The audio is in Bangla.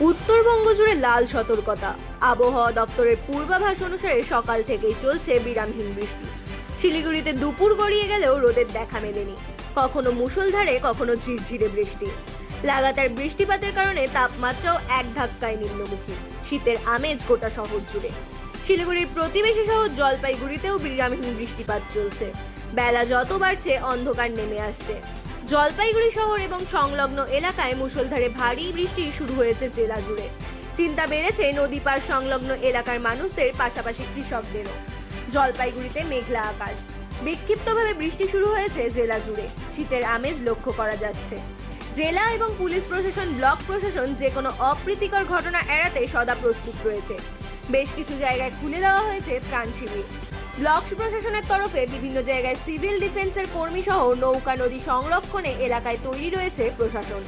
উত্তরবঙ্গ জুড়ে লাল সতর্কতা। আবহাওয়া দপ্তরের পূর্বাভাস অনুসারে সকাল থেকেই চলছে বিরামহীন বৃষ্টি। শিলিগুড়িতে দুপুর গড়িয়ে গেলেও রোদের দেখা মেলেনি। কখনো মুষলধারে, কখনো ঝিরঝিরে বৃষ্টি। লাগাতার বৃষ্টিপাতের কারণে তাপমাত্রাও এক ধাক্কায় নিম্নমুখী। শীতের আমেজ গোটা শহর জুড়ে। শিলিগুড়ির প্রতিবেশী শহর জলপাইগুড়িতেও বিরামহীন বৃষ্টিপাত চলছে। বেলা যত বাড়ছে, অন্ধকার নেমে আসছে। জলপাইগুড়ি শহর এবং সংলগ্ন এলাকায় মুষলধারে ভারী বৃষ্টি শুরু হয়েছে জেলা জুড়ে। চিন্তা বেড়েছে নদী পার সংলগ্ন এলাকার মানুষদের, পাশাপাশি কৃষকদেরও। জলপাইগুড়িতে মেঘলা আকাশ। বিক্ষিপ্তভাবে বৃষ্টি শুরু হয়েছে জেলা জুড়ে। শীতের আমেজ লক্ষ্য করা যাচ্ছে। জেলা এবং পুলিশ প্রশাসন, ব্লক প্রশাসন যে কোনো অপ্রীতিকর ঘটনা এড়াতে সদা প্রস্তুত রয়েছে। বেশ কিছু জায়গায় খুলে দেওয়া হয়েছে ত্রাণ শিবির। ব্লক প্রশাসনের তরফে বিভিন্ন জায়গায় সিভিল ডিফেন্সের কর্মী সহ নৌকা নদী সংরক্ষণে এলাকায় তৈরি রয়েছে প্রশাসন।